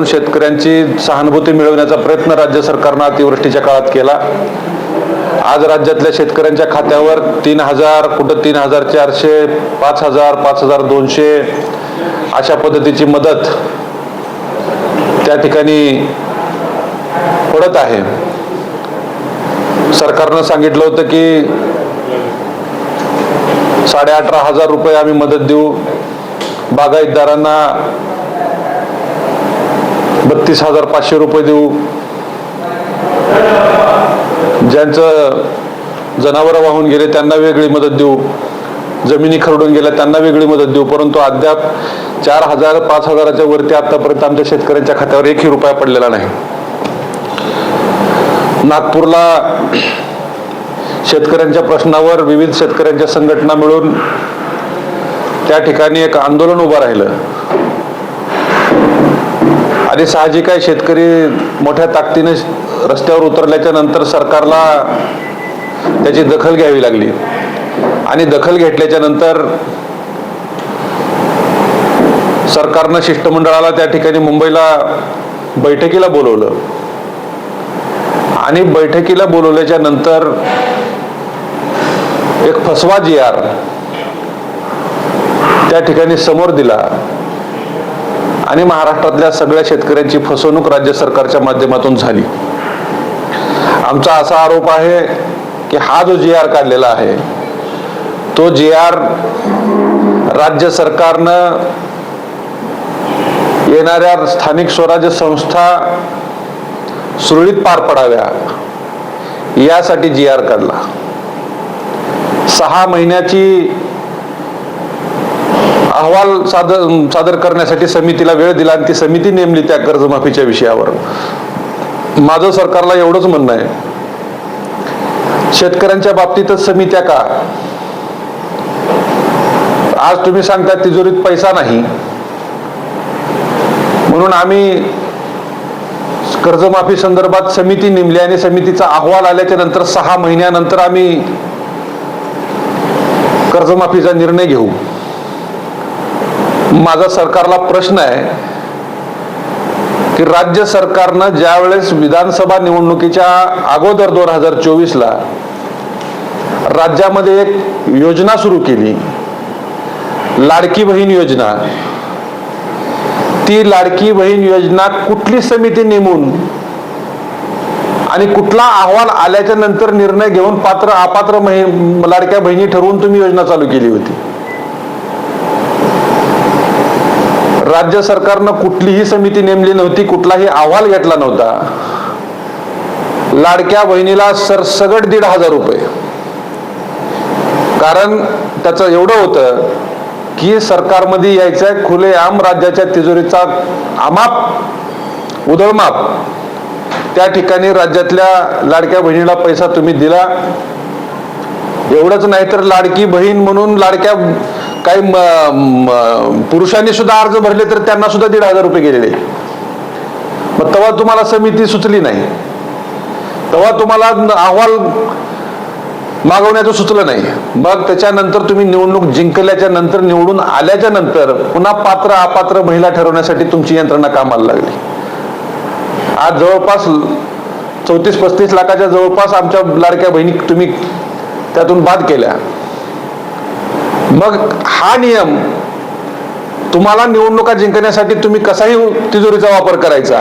करून शेतकऱ्यांची सहानुभूती मिळवण्याचा प्रयत्न राज्य सरकारनं अतिवृष्टीच्या काळात केला. आज राज्यातल्या शेतकऱ्यांच्या खात्यावर तीन हजार कुठं तीन हजार चारशे पाच हजार पाच हजार दोनशे अशा पद्धतीची मदत त्या ठिकाणी पडत आहे. सरकारनं सांगितलं होतं की साडे अठरा हजार रुपये आम्ही मदत देऊ. बागायतदारांना बत्तीस हजार पाचशे रुपये देऊ. ज्यांचं जनावरं वाहून गेले त्यांना वेगळी मदत देऊ. जमिनी खरडून गेल्या त्यांना वेगळी मदत देऊ. परंतु अद्याप चार हजार पाच हजाराच्या वरती आतापर्यंत आमच्या शेतकऱ्यांच्या खात्यावर एकही रुपया पडलेला नाही. नागपूरला शेतकऱ्यांच्या प्रश्नावर विविध शेतकऱ्यांच्या संघटना मिळून त्या ठिकाणी एक आंदोलन उभं राहिलं. आणि साहजिक आहे शेतकरी मोठ्या ताकदीने रस्त्यावर उतरल्याच्या नंतर सरकारला त्याची दखल घ्यावी लागली. आणि दखल घेतल्याच्या नंतर सरकारनं शिष्टमंडळाला त्या ठिकाणी मुंबईला बैठकीला बोलवलं. आणि बैठकीला बोलवल्याच्या नंतर एक फसवा जी आर त्या ठिकाणी समोर दिला. आणि महाराष्ट्रातल्या सगळ्या शेतकऱ्यांची फसवणूक राज्य सरकारच्या माध्यमातून झाली. आमचा असा आरोप आहे की हा जो जी आर काढलेला आहे तो जी आर राज्य सरकारनं येणाऱ्या स्थानिक स्वराज्य संस्था सुरळीत पार पडाव्या यासाठी जी आर काढला. सहा महिन्याची अहवाल सादर सादर करण्यासाठी समितीला वेळ दिला आणि ती समिती नेमली त्या कर्जमाफीच्या विषयावर. माझं सरकारला एवढंच म्हणणं आहे. शेतकऱ्यांच्या बाबतीतच समित्या का? आज तुम्ही सांगता तिजोरीत पैसा नाही. म्हणून आम्ही कर्जमाफी संदर्भात समिती नेमली आणि समितीचा अहवाल आल्याच्यानंतर सहा महिन्यानंतर आम्ही कर्जमाफीचा निर्णय घेऊ. माझा सरकारला प्रश्न आहे की राज्य सरकारनं ज्या वेळेस विधानसभा निवडणुकीच्या अगोदर दोन हजार चोवीसला राज्यामध्ये एक योजना सुरू केली लाडकी बहीण योजना ती लाडकी बहीण योजना कुठली समिती नेमून आणि कुठला अहवाल आल्याच्यानंतर निर्णय घेऊन पात्र अपात्र लाडक्या बहिणी ठरवून तुम्ही योजना चालू केली होती? राज्य सरकारनं कुठलीही समिती नेमली नव्हती कुठलाही अहवाल घेतला नव्हता. लाडक्या बहिणीला सरसगट दीड हजार रुपये. कारण त्याचं एवढं होतं की सरकारमध्ये यायचं खुलेआम राज्याच्या तिजोरीचा अमाप उधळमाप. त्या ठिकाणी राज्यातल्या लाडक्या बहिणीला पैसा तुम्ही दिला. एवढंच नाही तर लाडकी बहीण म्हणून लाडक्या काही म- पुरुषांनी सुद्धा अर्ज भरले तर त्यांना सुद्धा दीड हजार रुपये गेलेले. मग तेव्हा तुम्हाला समिती सुचली नाही. तेव्हा तुम्हाला अहवाल मागवण्याचं सुचलं नाही. मग त्याच्यानंतर तुम्ही निवडणूक जिंकल्याच्या नंतर निवडून आल्याच्यानंतर पुन्हा पात्र अपात्र महिला ठरवण्यासाठी तुमची यंत्रणा कामाला लागली. आज जवळपास चौतीस पस्तीस लाखाच्या जवळपास आमच्या लाडक्या बहिणी तुम्ही त्यातून बाद केल्या. मग हा नियम तुम्हाला निवडणुका जिंकण्यासाठी तुम्ही कसाही तिजोरीचा वापर करायचा.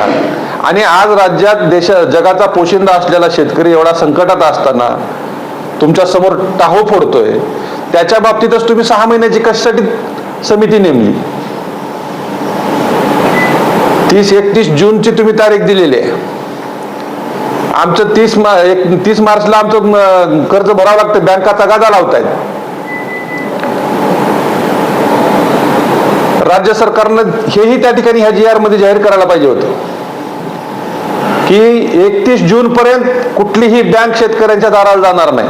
आणि आज राज्यात देश जगाचा पोशिंदा असलेला शेतकरी एवढा संकटात असताना तुमच्यासमोर टाहो फोडतोय. त्याच्या बाबतीतच तुम्ही सहा महिन्याची कशासाठी समिती नेमली? तीस एकतीस जूनची तुम्ही तारीख दिलेली आहे. आमचं तीस मा एक तीस मार्चला आमचं म, कर्ज भरावं लागतं. बँका तगादा लावतायत. राज्य सरकारनं हेही त्या ठिकाणी ह्या जी आरमध्ये जाहीर करायला पाहिजे होतं. की एकतीस जून पर्यंत कुठलीही बँक शेतकऱ्यांच्या दाराला जाणार नाही.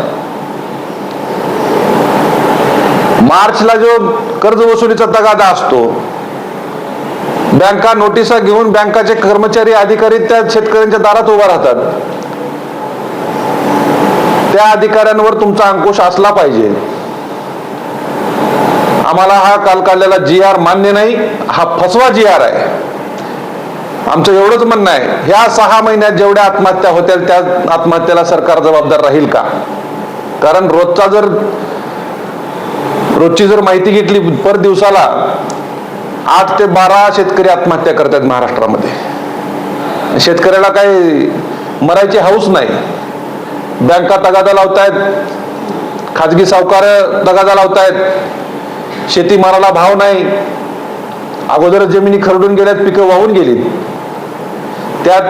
मार्चला जो कर्ज वसुलीचा तगादा असतो बँका नोटिसा घेऊन बँकाचे कर्मचारी अधिकारी त्या शेतकऱ्यांच्या दारात उभा राहतात. त्या अधिकाऱ्यांवर तुमचा अंकुश असला पाहिजे. आम्हाला हा काल काढलेला जी आर मान्य नाही हा फसवा जी आर आहे. आमचं एवढंच म्हणणं आहे ह्या सहा महिन्यात जेवढ्या आत्महत्या होत्या त्या आत्महत्येला सरकार जबाबदार राहील का? कारण रोजचा जर रोजची जर माहिती घेतली पर दिवसाला आठ ते बारा शेतकरी आत्महत्या करतात महाराष्ट्रामध्ये. शेतकऱ्याला काही मरायची हाऊस नाही. बँका तगादा लावतायत खाजगी सावकार तगादा लावतायत. शेतीमालाला भाव नाही. अगोदर जमिनी खरडून गेल्यात पिकं वाहून गेली त्यात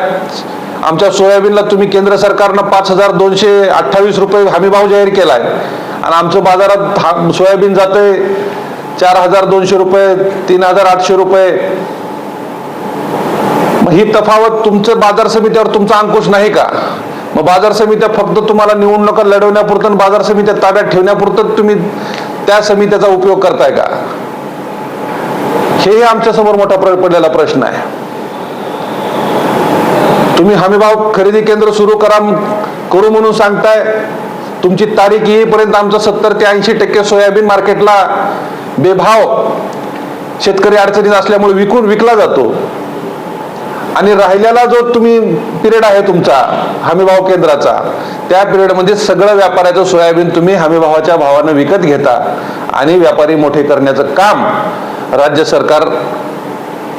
आमच्या सोयाबीनला तुम्ही केंद्र सरकारनं पाच हजार दोनशे अठ्ठावीस रुपये हमीभाव जाहीर केलाय. आणि आमचं बाजारात हा- सोयाबीन जाते चार हजार दोनशे रुपये तीन हजार आठशे रुपये. मग ही तफावत तुमचं बाजार समित्यावर तुमचा अंकुश नाही का? मग बाजार समित्या फक्त तुम्हाला निवडणुका लढवण्यापुरतं आणि बाजार समित्या ताब्यात ठेवण्यापुरतं तुम्ही त्या समित्याचा उपयोग करताय का? हेही आमच्यासमोर मोठा पडलेला प्रश्न आहे. तुम्ही हमीभाव खरेदी केंद्र सुरू करा करू म्हणून सांगताय. तुमची तारीख येईपर्यंत आमचं सत्तर ते ऐंशी टक्के सोयाबीन मार्केटला बेभाव. शेतकरी अडचणीत असल्यामुळे विकून विकला जातो. आणि राहिलेला जो तुम्ही पिरियड आहे तुमचा हमीभाव केंद्राचा त्या पिरियडमध्ये सगळं व्यापाऱ्याचं सोयाबीन तुम्ही हमीभावाच्या भावानं विकत घेता आणि व्यापारी मोठे करण्याचं काम राज्य सरकार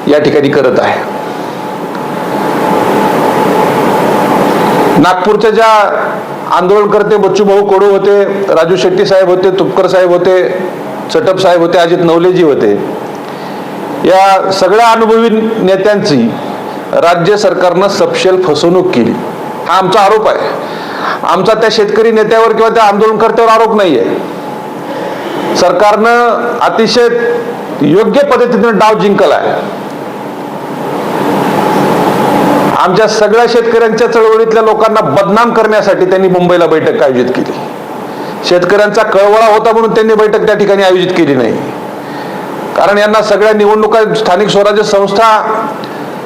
या ठिकाणी करत आहे. नागपूरच्या ज्या आंदोलनकर्ते बच्चूभाऊ कडू होते राजू शेट्टी साहेब होते तुपकर साहेब होते चटप साहेब होते अजित नवलेजी होते या सगळ्या अनुभवी नेत्यांची राज्य सरकारनं सपशेल फसवणूक केली. हा आमचा आरोप आहे. आमचा त्या शेतकरी नेत्यावर किंवा त्या आंदोलनकर्त्यावर आरोप नाही आहे सरकारनं अतिशय योग्य पद्धतीने डाव जिंकला आहे आमच्या सगळ्या शेतकऱ्यांच्या चळवळीतल्या लोकांना बदनाम करण्यासाठी त्यांनी मुंबईला बैठक आयोजित केली. शेतकऱ्यांचा कळवळा होता म्हणून त्यांनी बैठक त्या ठिकाणी आयोजित केली नाही. कारण यांना सगळ्या निवडणुका स्थानिक स्वराज्य संस्था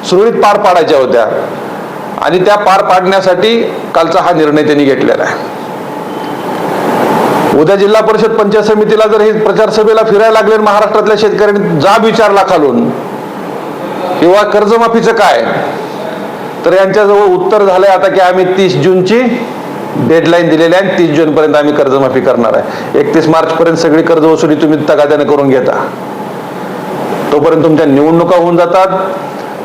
सुरळीत पार पाडायच्या होत्या. आणि त्या पार पाडण्यासाठी कालचा हा निर्णय त्यांनी घेतलेला आहे. उद्या जिल्हा परिषद पंचायत समितीला जर हे प्रचार सभेला फिरायला लागले आणि महाराष्ट्रातल्या शेतकऱ्यांनी जाब विचारला खालून किंवा कर्जमाफीचं काय तर यांच्याजवळ उत्तर झालंय आता की आम्ही तीस जूनची डेडलाईन दिलेली आहे तीस जून पर्यंत आम्ही कर्जमाफी करणार आहे. एकतीस मार्च पर्यंत सगळी कर्ज वसुली तुम्ही तगाद्याने करून घेता. तोपर्यंत तुमच्या निवडणुका होऊन जातात.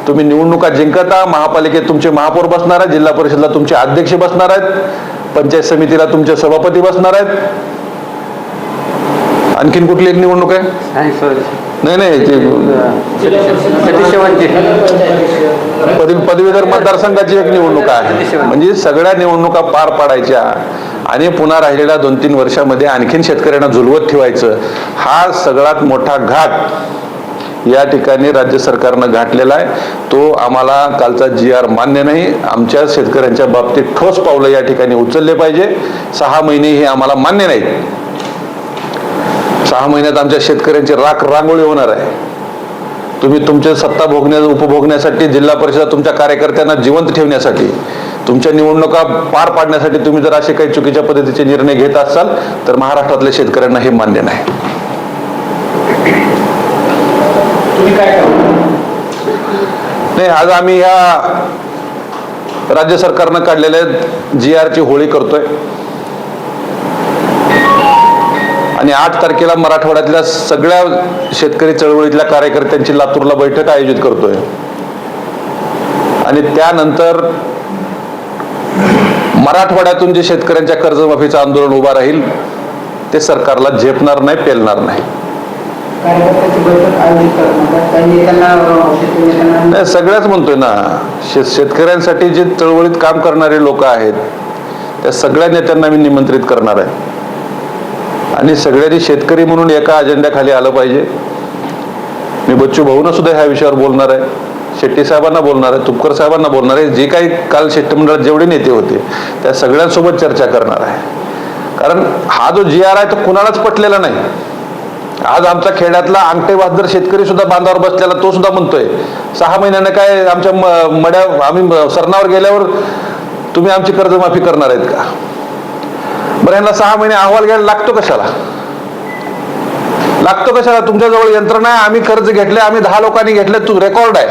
तुम्ही निवडणुका जिंकता महापालिकेत तुमचे महापौर बसणार आहेत जिल्हा परिषदला तुमचे अध्यक्ष बसणार आहेत पंचायत समितीला तुमचे सभापती बसणार आहेत. आणखीन कुठली एक निवडणूक आहे? नाही नाही ते पदवीधर मतदारसंघाची एक निवडणूक आहे. म्हणजे सगळ्या निवडणुका पार पाडायच्या आणि पुन्हा राहिलेल्या दोन तीन वर्षामध्ये आणखीन शेतकऱ्यांना झुलवत ठेवायचं. हा सगळ्यात मोठा घाट या ठिकाणी राज्य सरकारनं घातलेला आहे. तो आम्हाला कालचा जी आर मान्य नाही. आमच्या शेतकऱ्यांच्या बाबतीत ठोस पावलं या ठिकाणी उचलले पाहिजे. सहा महिने हे आम्हाला मान्य नाही सहा महिन्यात आमच्या शेतकऱ्यांची राख रांगोळी होणार आहे. तुम्ही तुमच्या सत्ता भोगण्या उपभोगण्यासाठी जिल्हा परिषद तुमच्या कार्यकर्त्यांना जिवंत ठेवण्यासाठी तुमच्या निवडणुका पार पाडण्यासाठी तुम्ही जर असे काही चुकीच्या पद्धतीचे निर्णय घेत असाल तर महाराष्ट्रातल्या शेतकऱ्यांना हे मान्य नाही. तुम्ही काय नाही आज आम्ही ह्या राज्य सरकारनं काढलेल्या जी आरची होळी करतोय. आणि आठ तारखेला मराठवाड्यातल्या सगळ्या शेतकरी चळवळीतल्या कार्यकर्त्यांची लातूरला बैठक आयोजित करतोय. आणि त्यानंतर मराठवाड्यातून जे शेतकऱ्यांच्या कर्जमाफीचं आंदोलन उभा राहील ते सरकारला झेपणार नाही पेलणार नाही. कार्यकर्त्याची बैठक आयोजित करणार काही नेत्यांना शेतकरी नेत्यांना नाही सगळ्याच म्हणतोय ना शे शेतकऱ्यांसाठी जे चळवळीत काम करणारे लोक आहेत त्या सगळ्या नेत्यांना मी निमंत्रित करणार आहे. आणि सगळ्यांनी शेतकरी म्हणून एका अजेंड्याखाली आलं पाहिजे. मी बच्चू भाऊना सुद्धा ह्या विषयावर बोलणार आहे. शेट्टी साहेबांना बोलणार आहे तुपकर साहेबांना बोलणार आहे. जे काही काल शिष्टमंडळात जेवढे नेते होते त्या सगळ्यांसोबत चर्चा करणार आहे. कारण हा जो जी आर आहे तो कुणालाच पटलेला नाही. आज आमच्या खेड्यातला अंगठे बहादर शेतकरी सुद्धा बांधावर बसलेला तो सुद्धा म्हणतोय सहा महिन्यानं काय आमच्या म- मड्या आम्ही सरणावर गेल्यावर तुम्ही आमची कर्जमाफी करणार आहेत का? बरं यांना सहा महिने अहवाल घ्यायला लागतो कशाला? लागतो कशाला? तुमच्याजवळ यंत्रणा आहे आम्ही कर्ज घेतले आम्ही दहा लोकांनी घेतले तू रेकॉर्ड आहे.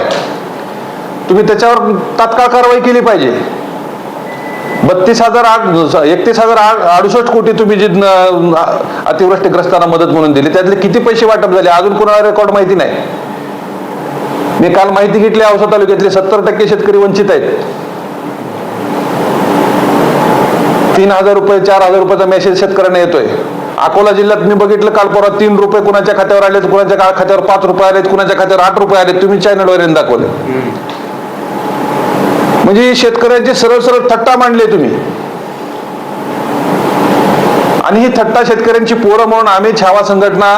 तुम्ही त्याच्यावर तात्काळ कारवाई केली पाहिजे. बत्तीस हजार आठ एकतीस हजार आठ अडुसष्ट कोटी तुम्ही जी अतिवृष्टीग्रस्तांना मदत म्हणून दिली त्यातले किती पैसे वाटप झाले? अजून कोणाला रेकॉर्ड माहिती नाही. मी काल माहिती घेतली औसा तालुक्यातले सत्तर टक्के शेतकरी वंचित आहेत. तीन हजार रुपये चार हजार रुपयाचा मेसेज शेतकऱ्यांना येतोय. अकोला जिल्ह्यात मी बघितलं काल परवा तीन रुपये कुणाच्या खात्यावर आलेत कुणाच्या खात्यावर पाच रुपये आलेत कुणाच्या खात्यावर आठ रुपये आलेत तुम्ही चॅनलवर येऊन दाखवले. म्हणजे शेतकऱ्यांचे सरळ सरळ थट्टा मांडले तुम्ही. आणि ही थट्टा शेतकऱ्यांची पोरं म्हणून आम्ही छावा संघटना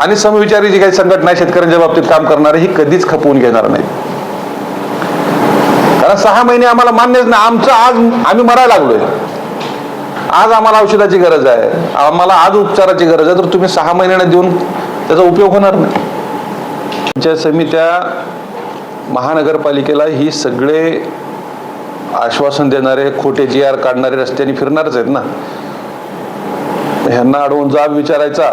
आणि समविचारी जी काही संघटना आहे शेतकऱ्यांच्या बाबतीत काम करणारे ही कधीच खपवून घेणार नाही. कारण सहा महिने आम्हाला मान्यच नाही. आमचं आज आम्ही मरायला लागलोय. आज आम्हाला औषधाची गरज आहे. आम्हाला आज उपचाराची गरज आहे. तर तुम्ही सहा महिन्याने देऊन त्याचा उपयोग होणार नाही. पंचायत समित्या महानगरपालिकेला ही सगळे आश्वासन देणारे खोटे जी आर काढणारे रस्त्याने फिरणारच आहेत ना. ह्यांना अडवून जाब विचारायचा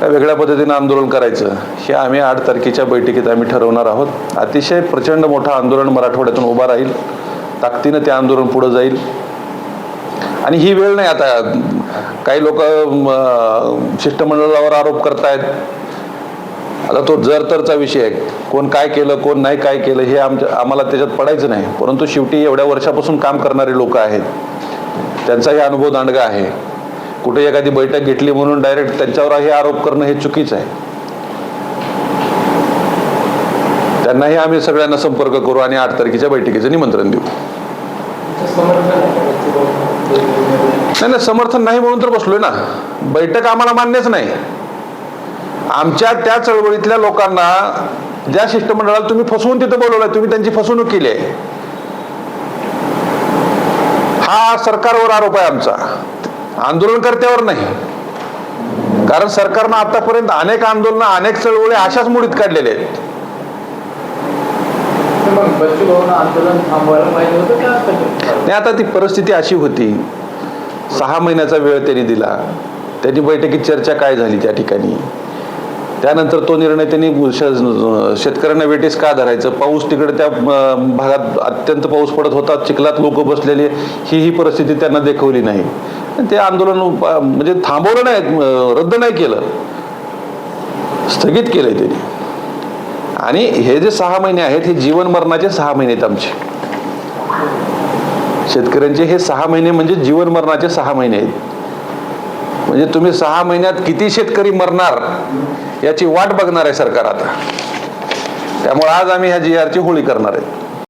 काय वेगळ्या पद्धतीनं आंदोलन करायचं हे आम्ही आठ तारखेच्या बैठकीत आम्ही ठरवणार आहोत. अतिशय प्रचंड मोठं आंदोलन मराठवाड्यातून उभा राहील. ताकदीनं ते आंदोलन पुढं जाईल. आणि ही वेळ नाही आता. काही लोक शिष्टमंडळावर आरोप करतायत. आता तो जर तरचा विषय आहे कोण काय केलं कोण नाही काय केलं हे आमच्या आम्हाला त्याच्यात पडायचं नाही. परंतु शेवटी एवढ्या वर्षापासून काम करणारे लोक आहेत. त्यांचाही अनुभव दांडगा आहे. कुठे एखादी बैठक घेतली म्हणून डायरेक्ट त्यांच्यावर हे आरोप करणं हे चुकीचं आहे. त्यांनाही आम्ही सगळ्यांना संपर्क करू आणि आठ तारखेच्या बैठकीचं निमंत्रण देऊ. नाही नाही समर्थन नाही म्हणून तर बसलोय ना. बैठक आम्हाला मान्यच नाही. आमच्या त्या चळवळीतल्या लोकांना ज्या शिष्टमंडळाला तुम्ही फसवून तिथं बोलवलंय तुम्ही त्यांची फसवणूक केली आहे. हा सरकारवर आरोप आहे आमचा. आंदोलनकर्त्यावर नाही. कारण सरकारनं आतापर्यंत अनेक आंदोलन अनेक चळवळी अशाच मुडीत काढलेले आहेत. आता ती परिस्थिती अशी होती. सहा महिन्याचा वेळ त्यांनी दिला. त्यांनी बैठकीत चर्चा काय झाली त्या ठिकाणी? त्यानंतर तो निर्णय त्यांनी शेतकऱ्यांना वेटीस का धरायचं? पाऊस तिकडे त्या भागात अत्यंत पाऊस पडत होता चिखलात लोक बसलेले ही ही परिस्थिती त्यांना देखवली नाही. आणि ते आंदोलन म्हणजे थांबवलं नाही रद्द नाही केलं. स्थगित केलंय त्यांनी. आणि हे जे सहा महिने आहेत हे जीवन मरणाचे सहा महिने आहेत आमचे. शेतकऱ्यांचे हे सहा महिने म्हणजे जीवन मरणाचे सहा महिने आहेत. म्हणजे तुम्ही सहा महिन्यात किती शेतकरी मरणार? याची वाट बघणार आहे सरकार आता. त्यामुळे आज आम्ही ह्या जी आरची होळी करणार आहे.